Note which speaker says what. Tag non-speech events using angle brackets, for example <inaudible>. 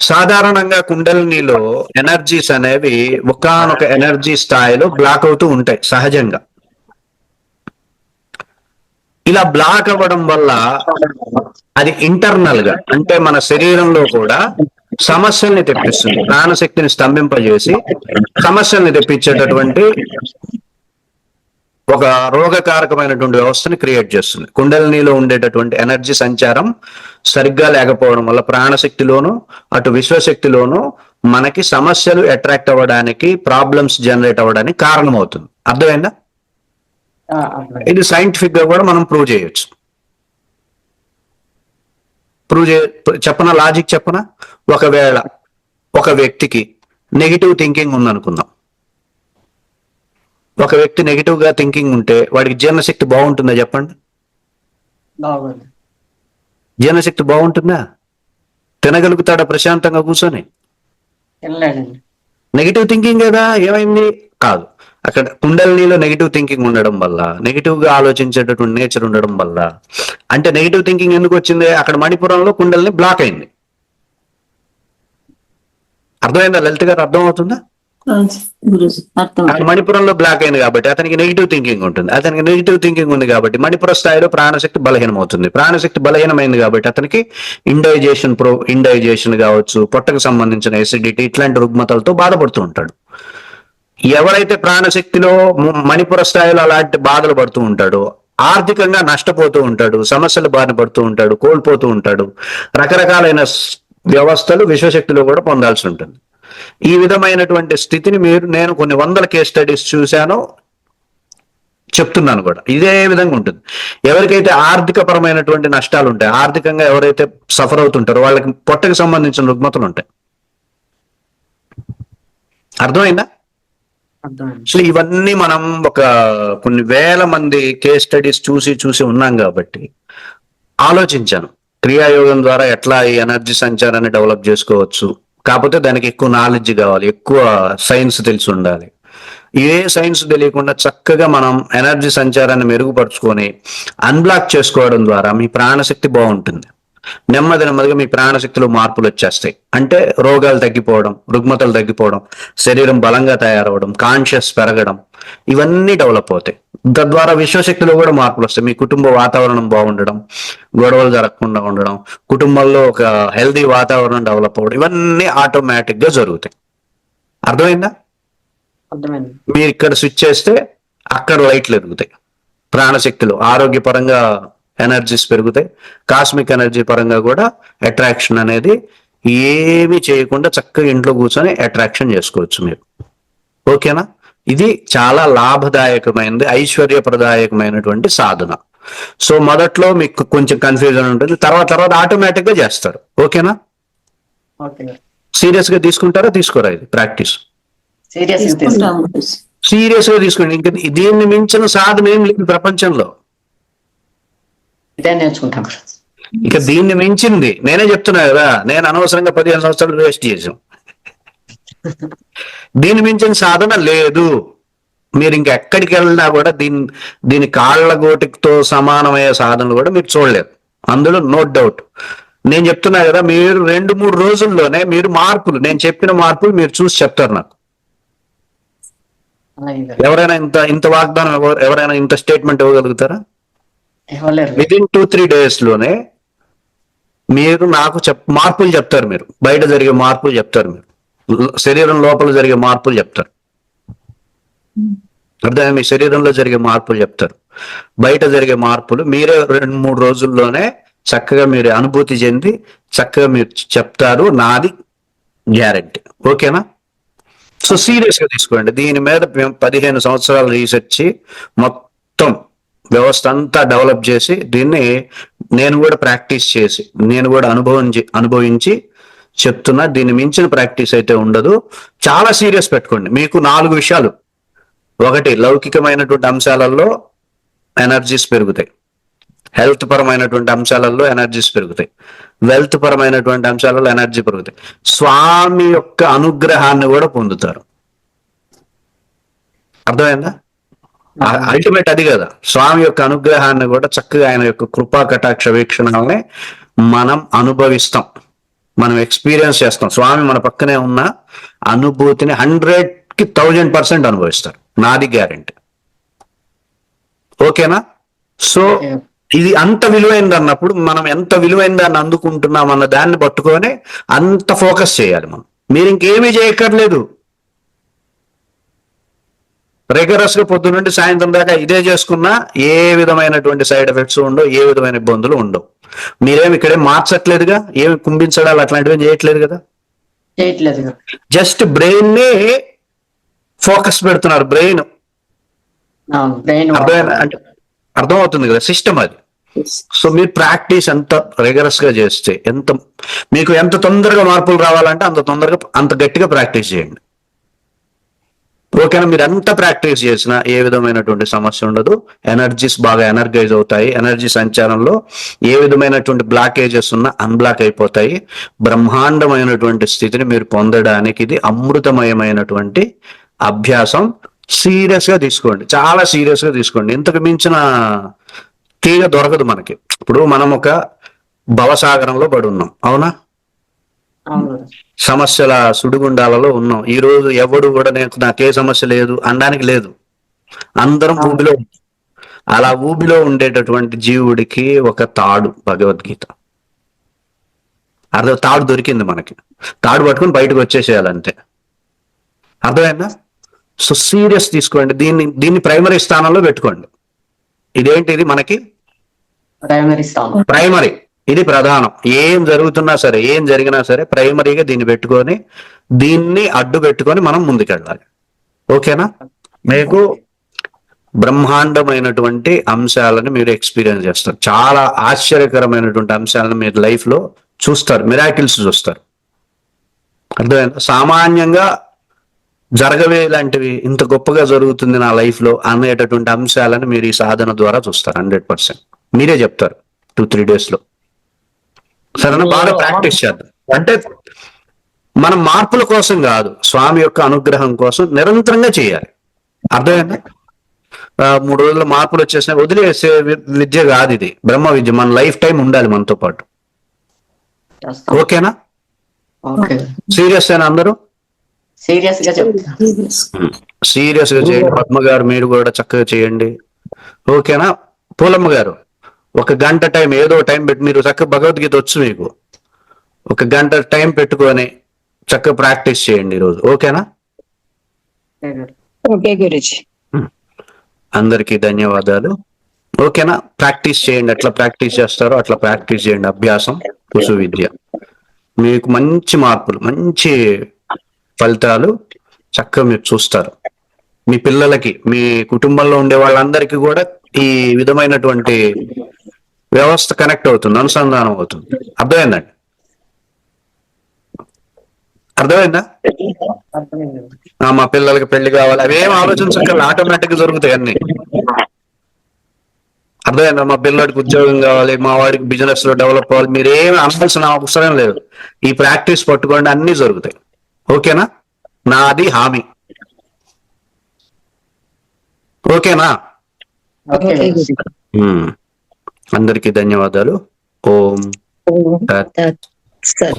Speaker 1: సాధారణంగా కుండలినిలో ఎనర్జీస్ అనేవి ఒకానొక ఎనర్జీ స్థాయిలో బ్లాక్ అవుతూ ఉంటాయి సహజంగా. ఇలా బ్లాక్ అవ్వడం వల్ల అది ఇంటర్నల్గా అంటే మన శరీరంలో కూడా సమస్యల్ని తెప్పిస్తుంది. ప్రాణశక్తిని స్తంభింపజేసి సమస్యల్ని తెప్పించేటటువంటి ఒక రోగకారకమైనటువంటి వ్యవస్థని క్రియేట్ చేస్తుంది. కుండలినిలో ఉండేటటువంటి ఎనర్జీ సంచారం సరిగ్గా లేకపోవడం వల్ల ప్రాణశక్తిలోను అటు విశ్వశక్తిలోను మనకి సమస్యలు అట్రాక్ట్ అవ్వడానికి ప్రాబ్లమ్స్ జనరేట్ అవ్వడానికి కారణమవుతుంది. అర్థమైందా. ఇది సైంటిఫిక్గా కూడా మనం ప్రూవ్ చేయొచ్చు. ప్రూవ్ చే చెప్పన? లాజిక్ చెప్పన? ఒకవేళ ఒక వ్యక్తికి నెగిటివ్ థింకింగ్ ఉందనుకుందాం. ఒక వ్యక్తి నెగిటివ్గా థింకింగ్ ఉంటే వాడికి జీర్ణశక్తి బాగుంటుందా చెప్పండి? జీర్ణశక్తి బాగుంటుందా? తినగలుగుతాడా ప్రశాంతంగా కూర్చొని? నెగిటివ్ థింకింగ్ కదా ఏమైంది? కాదు. అక్కడ కుండలినిలో నెగిటివ్ థింకింగ్ ఉండడం వల్ల నెగిటివ్గా ఆలోచించేటటువంటి నేచర్ ఉండడం వల్ల అంటే నెగిటివ్ థింకింగ్ ఎందుకు వచ్చింది? అక్కడ మణిపురంలో కుండలిని బ్లాక్ అయింది. అర్థమైందా? లలిత్ గారు అర్థం అవుతుందా మణిపురంలో బ్లాక్ అయింది కాబట్టి అతనికి నెగిటివ్ థింకింగ్ ఉంటుంది. అతనికి నెగిటివ్ థింకింగ్ ఉంది కాబట్టి మణిపుర స్థాయిలో ప్రాణశక్తి బలహీనం అవుతుంది ప్రాణశక్తి బలహీనమైంది కాబట్టి అతనికి ఇండైజేషన్ ప్రో ఇండైజేషన్ కావచ్చు పొట్టకు సంబంధించిన ఎసిడిటీ ఇట్లాంటి రుగ్మతలతో బాధపడుతూ ఉంటాడు. ఎవరైతే ప్రాణశక్తిలో మణిపుర స్థాయిలో అలాంటి బాధలు పడుతూ ఉంటాడో ఆర్థికంగా నష్టపోతూ ఉంటాడు సమస్యలు బాధ పడుతూ ఉంటాడు కోల్పోతూ ఉంటాడు రకరకాలైన వ్యవస్థలు విశ్వశక్తిలో కూడా పొందాల్సి ఉంటుంది. ఈ విధమైనటువంటి స్థితిని మీరు నేను కొన్ని వందల కేస్ స్టడీస్ చూశాను చెప్తున్నాను కూడా. ఇదే విధంగా ఉంటుంది. ఎవరికైతే ఆర్థిక పరమైనటువంటి నష్టాలు ఉంటాయి ఆర్థికంగా ఎవరైతే సఫర్ అవుతుంటారో వాళ్ళకి పొట్టకి సంబంధించిన రుగ్మతలు ఉంటాయి అర్థమైందా. అసలు ఇవన్నీ మనం ఒక కొన్ని వేల మంది కేస్ స్టడీస్ చూసి చూసి ఉన్నాం కాబట్టి ఆలోచించాను. క్రియాయోగం ద్వారా ఎట్లా ఈ ఎనర్జీ సంచారాన్ని డెవలప్ చేసుకోవచ్చు కాకపోతే దానికి ఎక్కువ నాలెడ్జ్ కావాలి ఎక్కువ సైన్స్ తెలిసి ఉండాలి. ఏ సైన్స్ తెలియకుండా చక్కగా మనం ఎనర్జీ సంచారాన్ని మెరుగుపరుచుకొని అన్బ్లాక్ చేసుకోవడం ద్వారా మీ ప్రాణశక్తి బాగుంటుంది. నెమ్మది నెమ్మదిగా మీ ప్రాణశక్తిలో మార్పులు వచ్చేస్తాయి. అంటే రోగాలు తగ్గిపోవడం రుగ్మతలు తగ్గిపోవడం శరీరం బలంగా తయారవడం కాన్షియస్ పెరగడం ఇవన్నీ డెవలప్ అవుతాయి. తద్వారా విశ్వశక్తిలో కూడా మార్పులు వస్తాయి. మీ కుటుంబ వాతావరణం బాగుండడం గొడవలు జరగకుండా ఉండడం కుటుంబంలో ఒక హెల్దీ వాతావరణం డెవలప్ అవ్వడం ఇవన్నీ ఆటోమేటిక్గా జరుగుతాయి. అర్థమైందా?
Speaker 2: అర్థమైంది.
Speaker 1: మీరు ఇక్కడ స్విచ్ చేస్తే అక్కడ లైట్లు ఎరుగుతాయి ప్రాణశక్తిలో ఆరోగ్యపరంగా ఎనర్జీస్ పెరుగుతాయి. కాస్మిక్ ఎనర్జీ పరంగా కూడా అట్రాక్షన్ అనేది ఏమీ చేయకుండా చక్కగా ఇంట్లో కూర్చొని అట్రాక్షన్ చేసుకోవచ్చు మీరు. ఓకేనా? ఇది చాలా లాభదాయకమైనది ఐశ్వర్యప్రదాయకమైనటువంటి సాధన. సో మొదట్లో మీకు కొంచెం కన్ఫ్యూజన్ ఉంటుంది తర్వాత తర్వాత ఆటోమేటిక్గా చేస్తారు. ఓకేనా?
Speaker 2: ఓకే
Speaker 1: సీరియస్గా తీసుకుంటారా? తీసుకోరా ఇది? ప్రాక్టీస్.
Speaker 2: సీరియస్
Speaker 3: తీసుకుంటాం. గురుజీ
Speaker 1: సీరియస్గా తీసుకోండి. ఇంకా దీన్ని మించిన సాధన ఏం లేదు ప్రపంచంలో. ఇక దీన్ని మించింది. నేనే చెప్తున్నా కదా నేను అనవసరంగా పదిహేను సంవత్సరాలు వేస్ట్ చేసాం <laughs> దీన్ని మించిన సాధన లేదు. మీరు ఇంక ఎక్కడికి వెళ్ళినా కూడా దీని దీని కాళ్ళ గోటితో సమానమయ్యే సాధనలు కూడా మీరు చూడలేరు అందులో నో డౌట్ నేను చెప్తున్నా కదా మీరు రెండు మూడు రోజుల్లోనే మీరు మార్పులు నేను చెప్పిన మార్పులు మీరు చూసి చెప్తారు నాకు. ఎవరైనా ఇంత ఇంత వాగ్దానం ఎవరు- ఎవరైనా ఇంత స్టేట్మెంట్ ఇవ్వగలుగుతారా? ఇన్ టూ త్రీ డేస్లోనే మీరు నాకు చెప్ మార్పులు చెప్తారు మీరు. బయట జరిగే మార్పులు చెప్తారు మీరు. శరీరం లోపల జరిగే మార్పులు చెప్తారు. అర్థమే మీ శరీరంలో జరిగే మార్పులు చెప్తారు. బయట జరిగే మార్పులు మీరే రెండు మూడు రోజుల్లోనే చక్కగా మీరు అనుభూతి చెంది చక్కగా మీరు చెప్తారు. నాది గ్యారంటీ. ఓకేనా? సో సీరియస్గా తీసుకోండి. దీని మీద మేము పదిహేను సంవత్సరాలు రీసెర్చ్ మొత్తం వ్యవస్థ అంతా డెవలప్ చేసి దీన్ని నేను కూడా ప్రాక్టీస్ చేసి నేను కూడా అనుభవించి అనుభవించి చెప్తున్నా దీన్ని మించిన ప్రాక్టీస్ అయితే ఉండదు. చాలా సీరియస్ పెట్టుకోండి. మీకు నాలుగు విషయాలు. ఒకటి లౌకికమైనటువంటి అంశాలలో ఎనర్జీస్ పెరుగుతాయి. హెల్త్ పరమైనటువంటి అంశాలలో ఎనర్జీస్ పెరుగుతాయి. వెల్త్ పరమైనటువంటి అంశాలలో ఎనర్జీ పెరుగుతాయి. స్వామి యొక్క అనుగ్రహాన్ని కూడా పొందుతారు. అర్థమైందా? అల్టిమేట్ అది కదా. స్వామి యొక్క అనుగ్రహాన్ని కూడా చక్కగా ఆయన యొక్క కృపా కటాక్ష వీక్షణాలని మనం అనుభవిస్తాం. మనం ఎక్స్పీరియన్స్ చేస్తాం. స్వామి మన పక్కనే ఉన్న అనుభూతిని హండ్రెడ్కి థౌజండ్ పర్సెంట్ అనుభవిస్తారు. నాది గ్యారెంటీ ఓకేనా సో ఇది అంత విలువైనది అన్నప్పుడు మనం ఎంత విలువైన దాన్ని అందుకుంటున్నాం అన్న దాన్ని పట్టుకొని అంత ఫోకస్ చేయాలి మనం. మీరు ఇంకేమీ చేయక్కర్లేదు. రెగ్యులర్స్గా పొద్దు నుండి సాయంత్రం దాకా ఇదే చేసుకున్నా ఏ విధమైనటువంటి సైడ్ ఎఫెక్ట్స్ ఉండవు ఏ విధమైన ఇబ్బందులు ఉండవు. మీరేమి ఇక్కడే మార్చట్లేదుగా? ఏమి కుంభించడాలు అట్లాంటివి చేయట్లేదు కదా?
Speaker 2: చేయట్లేదు.
Speaker 1: జస్ట్ బ్రెయిన్ నే ఫోకస్ పెడుతున్నారు బ్రెయిన్.
Speaker 2: బ్రెయిన్
Speaker 1: అర్థం అంటే అర్థమవుతుంది కదా సిస్టమ్ అది. సో మీరు ప్రాక్టీస్ ఎంత రెగరస్గా చేస్తే ఎంత మీకు ఎంత తొందరగా మార్పులు రావాలంటే అంత తొందరగా అంత గట్టిగా ప్రాక్టీస్ చేయండి. ఓకేనా మీరు ఎంత ప్రాక్టీస్ చేసినా ఏ విధమైనటువంటి సమస్య ఉండదు. ఎనర్జీస్ బాగా ఎనర్గైజ్ అవుతాయి. ఎనర్జీ సంచారంలో ఏ విధమైనటువంటి బ్లాకేజెస్ ఉన్నా అన్బ్లాక్ అయిపోతాయి. బ్రహ్మాండమైనటువంటి స్థితిని మీరు పొందడానికి ఇది అమృతమయమైనటువంటి అభ్యాసం. సీరియస్గా తీసుకోండి. చాలా సీరియస్గా తీసుకోండి. ఇంతకు మించిన తీగ దొరకదు మనకి. ఇప్పుడు మనం ఒక భవసాగరంలో పడి ఉన్నాం. అవునా?
Speaker 2: అవును.
Speaker 1: సమస్యల సుడిగుండాలలో ఉన్నాం. ఈ రోజు ఎవడు కూడా నేను నాకే సమస్య లేదు అనడానికి లేదు. అందరం ఊబిలో. అలా ఊబిలో ఉండేటటువంటి జీవుడికి ఒక తాడు భగవద్గీత. అర్థం తాడు దొరికింది మనకి. తాడు పట్టుకుని బయటకు వచ్చేసేయాలంతే. అర్థమైందా? సో సీరియస్ తీసుకోండి. దీన్ని దీన్ని ప్రైమరీ స్థానంలో పెట్టుకోండి. ఇదేంటి ఇది మనకి?
Speaker 2: ప్రైమరీ స్థానం.
Speaker 1: ప్రైమరీ. ఇది ప్రధానం. ఏం జరుగుతున్నా సరే ఏం జరిగినా సరే ప్రైమరీగా దీన్ని పెట్టుకొని దీన్ని అడ్డు పెట్టుకొని మనం ముందుకెళ్ళాలి. ఓకేనా? మీకు బ్రహ్మాండమైనటువంటి అంశాలను మీరు ఎక్స్పీరియన్స్ చేస్తారు. చాలా ఆశ్చర్యకరమైనటువంటి అంశాలను మీరు లైఫ్లో చూస్తారు మిరాకిల్స్ చూస్తారు. అర్థమైందా? సామాన్యంగా జరగవే లాంటివి ఇంత గొప్పగా జరుగుతుంది నా లైఫ్లో అనేటటువంటి అంశాలను మీరు ఈ సాధన ద్వారా చూస్తారు హండ్రెడ్ పర్సెంట్. మీరే చెప్తారు టూ త్రీ డేస్లో. సరేనా బాగా ప్రాక్టీస్ చేద్దాం. అంటే మనం మార్పుల కోసం కాదు స్వామి యొక్క అనుగ్రహం కోసం నిరంతరంగా చేయాలి. అర్థమైందా? మూడు రోజుల మార్పులు వచ్చేసిన వదిలేసే విద్య కాదు ఇది. బ్రహ్మ విద్య మన లైఫ్ టైం ఉండాలి మనతో పాటు. ఓకేనా?
Speaker 2: ఓకే.
Speaker 1: సీరియస్ అయినా అందరూ? సీరియస్గా. సీరియస్గా చేయండి. పద్మ గారు మీరు కూడా చక్కగా చేయండి. ఓకేనా? పూలమ్మ గారు. ఒక గంట టైం ఏదో టైం పెట్టి మీరు చక్కగా భగవద్గీత వచ్చు మీకు. ఒక గంట టైం పెట్టుకొని చక్కగా ప్రాక్టీస్ చేయండి ఈరోజు. ఓకేనా?
Speaker 2: ఓకే
Speaker 3: గురుజీ.
Speaker 1: అందరికీ ధన్యవాదాలు. ఓకేనా? ప్రాక్టీస్ చేయండి. ఎట్లా ప్రాక్టీస్ చేస్తారో అట్లా ప్రాక్టీస్ చేయండి. అభ్యాసం కుసు విద్య. మీకు మంచి మార్పులు మంచి ఫలితాలు చక్కగా మీరు చూస్తారు. మీ పిల్లలకి మీ కుటుంబంలో ఉండే వాళ్ళందరికీ కూడా ఈ విధమైనటువంటి వ్యవస్థ కనెక్ట్ అవుతుంది అనుసంధానం అవుతుంది. అర్థమైందండి? అర్థమైందా? మా పిల్లలకి పెళ్ళి కావాలి. అవేం ఆలోచించక్కర్లేదు ఆటోమేటిక్గా జరుగుతాయి అన్ని. అర్థమైందా? మా పిల్లడికి ఉద్యోగం కావాలి మా వాడికి బిజినెస్లో డెవలప్ అవ్వాలి మీరు ఏమి అనాల్సిన అవసరం లేదు. ఈ ప్రాక్టీస్ పట్టుకోండి అన్ని జరుగుతాయి. ఓకేనా? నాది హామీ. ఓకేనా? అందరికీ ధన్యవాదాలు. ఓం
Speaker 3: సరే.